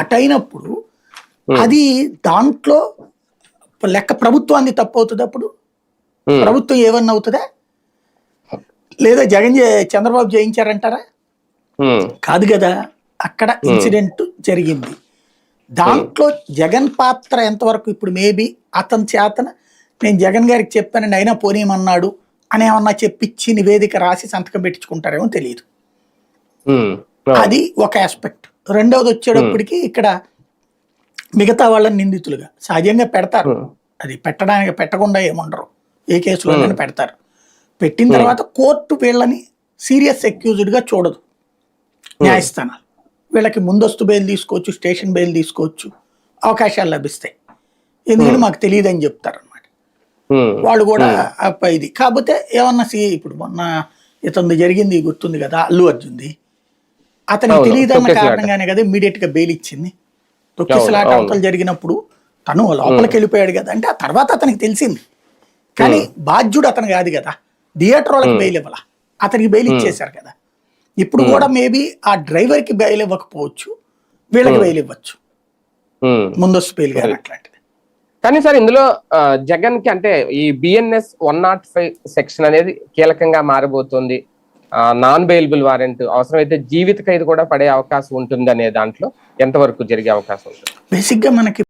అటైనప్పుడు. అది దాంట్లో లెక్క ప్రభుత్వాన్ని తప్పు అవుతుంది అప్పుడు ప్రభుత్వం ఏమన్నా అవుతుందా? లేదా జగన్ చంద్రబాబు జయించారంటారా? కాదు కదా అక్కడ ఇన్సిడెంట్ జరిగింది. దాంట్లో జగన్ పాత్ర ఎంతవరకు? ఇప్పుడు మేబీ అతని చేతన నేను జగన్ గారికి చెప్పానండి అయినా పోనీయమన్నాడు అని ఏమన్నా చెప్పించి నివేదిక రాసి సంతకం పెట్టించుకుంటారేమో తెలియదు. అది ఒక ఆస్పెక్ట్ రెండవది వచ్చేటప్పటికి ఇక్కడ మిగతా వాళ్ళని నిందితులుగా. సహజంగా పెడతారు. అది పెట్టడానికి పెట్టకుండా ఏముండరు. ఏ కేసులోనైనా పెడతారు. పెట్టిన తర్వాత కోర్టు వీళ్ళని సీరియస్గా చూడదు. న్యాయస్థానాలు. వీళ్ళకి ముందస్తు బెయిల్ తీసుకోవచ్చు స్టేషన్ బెయిల్ తీసుకోవచ్చు అవకాశాలు లభిస్తాయి. ఎందుకంటే మాకు తెలియదు అని చెప్తారు అనమాట వాళ్ళు కూడా అప్ప ఇది. కాకపోతే ఏమన్నా సి ఇప్పుడు మొన్న ఇతను జరిగింది గుర్తుంది కదా అల్లు అర్జున్ది. అతనికి తెలియదన్న. కారణంగానే కదా ఇమీడియట్గా బెయిల్ ఇచ్చింది. తొక్కిసలాట. అవతలు జరిగినప్పుడు తను లోపలికి వెళ్ళిపోయాడు కదా అంటే ఆ తర్వాత అతనికి తెలిసింది. కానీ బాధ్యుడు అతను కాదు కదా. థియేటర్ వాళ్ళకి బెయిల్ ఇవ్వాల? అతనికి బెయిల్ ఇచ్చేశారు కదా. ఇప్పుడు కూడా మేబీ ఆ డ్రైవర్కి బెయిల్ ఇవ్వకపోవచ్చు వీళ్ళకి బెయిల్ ఇవ్వచ్చు. ముందస్తు బెయిల్ కానీ అట్లాంటిది. కానీ సార్ ఇందులో జగన్కి అంటే ఈ BNS one nought five section అనేది కీలకంగా మారబోతోంది. నాన్ బెయిలబుల్ వారెంట్ అవసరమైతే జీవిత ఖైదు కూడా పడే అవకాశం ఉంటుంది అనే దాంట్లో ఎంతవరకు జరిగే అవకాశం ఉంటుంది? బేసిక్గా మనకి